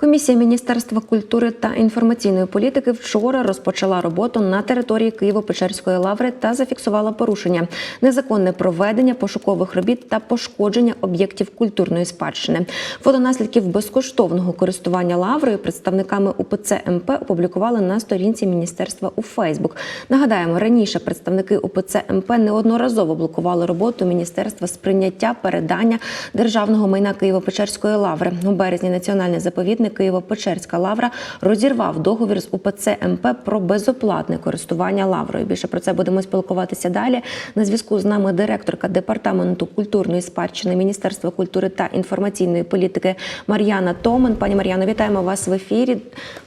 Комісія Міністерства культури та інформаційної політики вчора розпочала роботу на території Києво-Печерської лаври та зафіксувала порушення, незаконне проведення пошукових робіт та пошкодження об'єктів культурної спадщини. Фото наслідків безкоштовного користування лаврою представниками УПЦ МП опублікували на сторінці міністерства у Фейсбук. Нагадаємо, раніше представники УПЦ МП неодноразово блокували роботу міністерства з прийняття передання державного майна Києво-Печерської лаври. У березні національний заповідник Києво-Печерська лавра розірвав договір з УПЦ МП про безоплатне користування лаврою. Більше про це будемо спілкуватися далі. На зв'язку з нами директорка департаменту культурної спадщини Міністерства культури та інформаційної політики Мар'яна Томен. Пані Мар'яно, вітаємо вас в ефірі.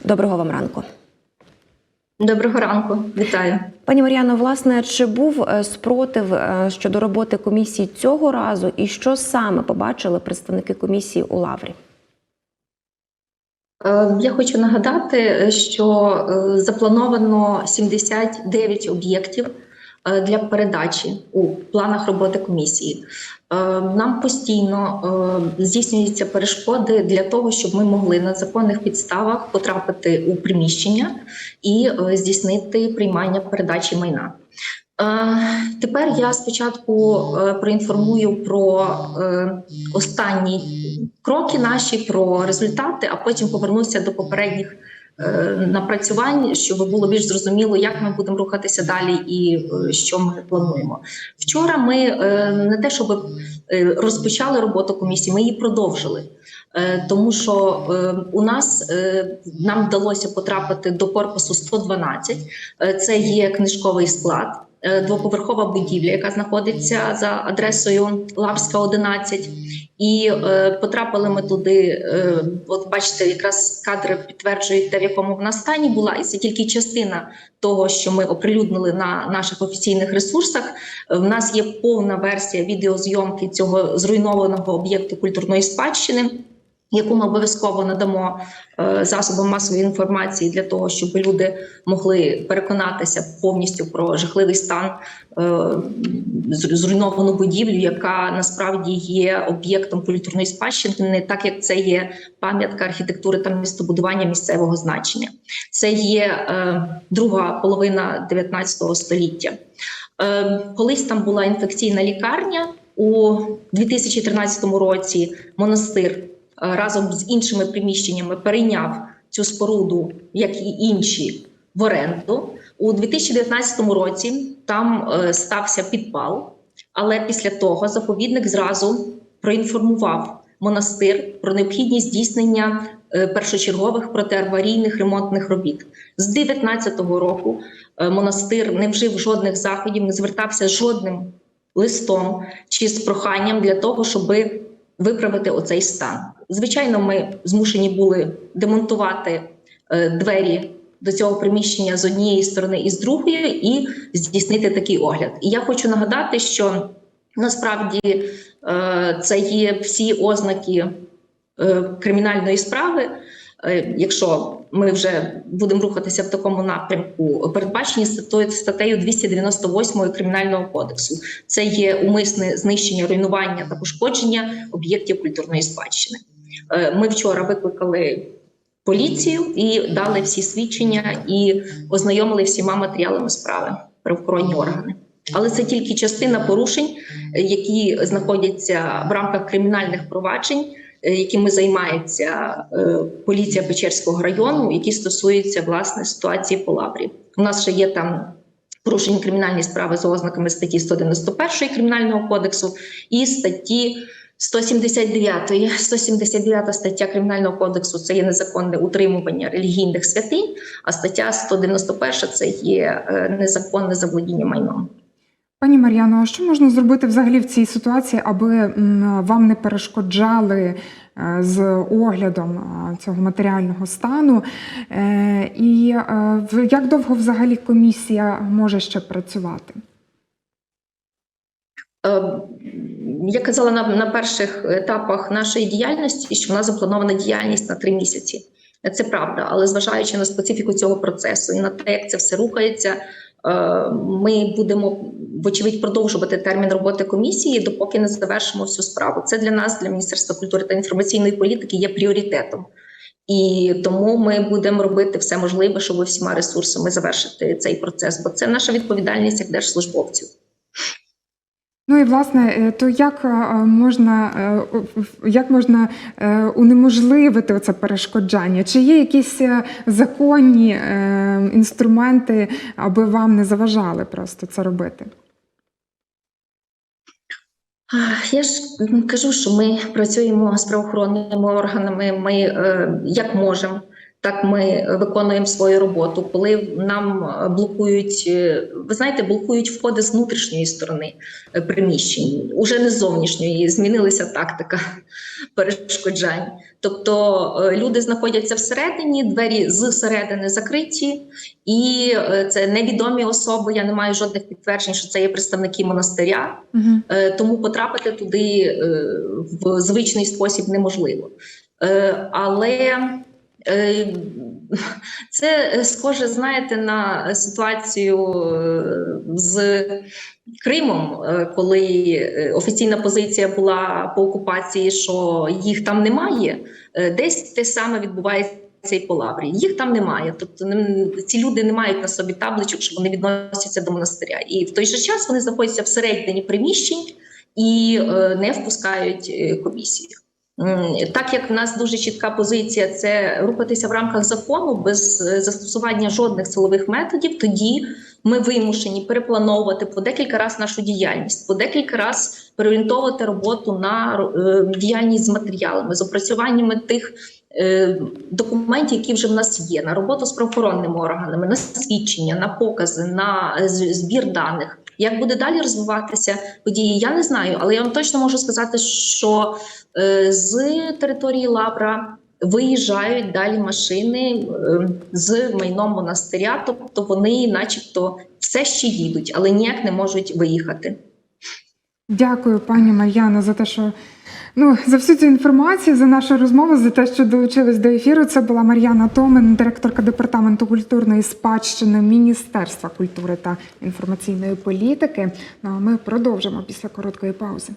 Доброго вам ранку. Доброго ранку, вітаю. Пані Мар'яно, власне, чи був е, спротив е, щодо роботи комісії цього разу, і що саме побачили представники комісії у Лаврі? Е, Я хочу нагадати, що е, заплановано 79 об'єктів е, для передачі у планах роботи комісії. Е, Нам постійно е, здійснюються перешкоди для того, щоб ми могли на законних підставах потрапити у приміщення і е, здійснити приймання передачі майна. Е, Тепер я спочатку е, проінформую про е, останні кроки наші, про результати, а потім повернуся до попередніх напрацювань, щоб було більш зрозуміло, як ми будемо рухатися далі і що ми плануємо. Вчора ми не те, щоб розпочали роботу комісії, ми її продовжили. Тому що у нас нам вдалося потрапити до корпусу 112. Е, Це є книжковий склад, двоповерхова будівля, яка знаходиться за адресою Лаврська 11. І е, потрапили ми туди. Е, от бачите, якраз кадри підтверджують те, в якому вона стані була, і це тільки частина того, що ми оприлюднили на наших офіційних ресурсах. Е, В нас є повна версія відеозйомки цього зруйнованого об'єкту культурної спадщини яку ми обов'язково надамо е, засобам масової інформації для того, щоб люди могли переконатися повністю про жахливий стан е, зруйновану будівлю, яка насправді є об'єктом культурної спадщини, так як це є пам'ятка архітектури та містобудування місцевого значення. Це є е, друга половина 19 століття. Колись там була інфекційна лікарня у 2013 році. Монастир разом з іншими приміщеннями перейняв цю споруду, як і інші, в оренду. У 2019 році там е, стався підпал, але після того заповідник зразу проінформував монастир про необхідність здійснення е, першочергових протиаварійних ремонтних робіт. З 2019 року е, монастир не вжив жодних заходів, не звертався жодним листом чи з проханням для того, щоби виправити оцей стан. Звичайно, ми змушені були демонтувати е, двері до цього приміщення з однієї сторони і з другої, і здійснити такий огляд. І я хочу нагадати, що насправді е, це є всі ознаки е, кримінальної справи. Е, Якщо ми вже будемо рухатися в такому напрямку, передбачені статтею, статтею 298 кримінального кодексу. Це є умисне знищення, руйнування та пошкодження об'єктів культурної спадщини. Е, Ми вчора викликали поліцію і дали всі свідчення і ознайомили всіма матеріалами справи правоохоронні органи. Але це тільки частина порушень, які знаходяться в рамках кримінальних проваджень, якими займається е, поліція Печерського району, які стосуються власне ситуації по лаврі. У нас ще є там порушені кримінальні справи за ознаками статті 191 кримінального кодексу і статті 179. 179 стаття кримінального кодексу це є незаконне утримування релігійних святинь, а стаття 191 це є е, незаконне заволодіння майном. Пані Мар'яно, а що можна зробити взагалі в цій ситуації, аби вам не перешкоджали е, з оглядом е, цього матеріального стану? Е, І як довго взагалі комісія може ще працювати? Я казала на, на перших етапах нашої діяльності, що в нас запланована діяльність на три місяці. Це правда, але зважаючи на специфіку цього процесу і на те, як це все рухається, ми будемо вочевидь продовжувати термін роботи комісії, допоки не завершимо всю справу. Це для нас, для Міністерства культури та інформаційної політики, є пріоритетом. І тому ми будемо робити все можливе, щоб всіма ресурсами завершити цей процес, бо це наша відповідальність як держслужбовців. Ну і власне, е, то як е, можна е, як можна унеможливити це перешкоджання? Чи є якісь законні інструменти, аби вам не заважали просто це робити? Я ж кажу, що ми працюємо з правоохоронними органами. Ми е, як можемо, так ми виконуємо свою роботу. Коли нам е, блокують, е, ви знаєте, блокують входи з внутрішньої сторони е, приміщень, уже не з зовнішньої. Змінилася тактика перешкоджань. Тобто люди знаходяться всередині, двері зсередини закриті, і це невідомі особи. Я не маю жодних підтверджень, що це є представники монастиря. Угу. Тому потрапити туди в звичний спосіб неможливо. Але це схоже, знаєте, на ситуацію е, з Кримом, е, коли е, офіційна позиція була по окупації, що їх там немає. Е, Десь те саме відбувається. І по лаврі їх там немає. Тобто ці люди не мають на собі табличок, що вони відносяться до монастиря. І в той же час вони знаходяться всередині приміщень і е, не впускають е, комісію. М, Так як в нас дуже чітка позиція, це рухатися в рамках закону без е, застосування жодних силових методів, тоді ми вимушені переплановувати по декілька разів нашу діяльність, по декілька разів переорієнтовувати роботу на е, діяльність з матеріалами, з опрацюваннями тих е, документів, які вже в нас є, на роботу з правоохоронними органами, на свідчення, на покази, на збір даних. Як буде далі розвиватися події, я не знаю, але я вам точно можу сказати, що з території Лавра виїжджають далі машини е, з майном монастиря, тобто вони, начебто, все ще їдуть, але ніяк не можуть виїхати. Дякую, пані Мар'яно, за те, що ну за всю цю інформацію, за нашу розмову, за те, що долучились до ефіру. Це була Мар'яна Томин, директорка департаменту культурної спадщини Міністерства культури та інформаційної політики. Ну а ми продовжимо після короткої паузи.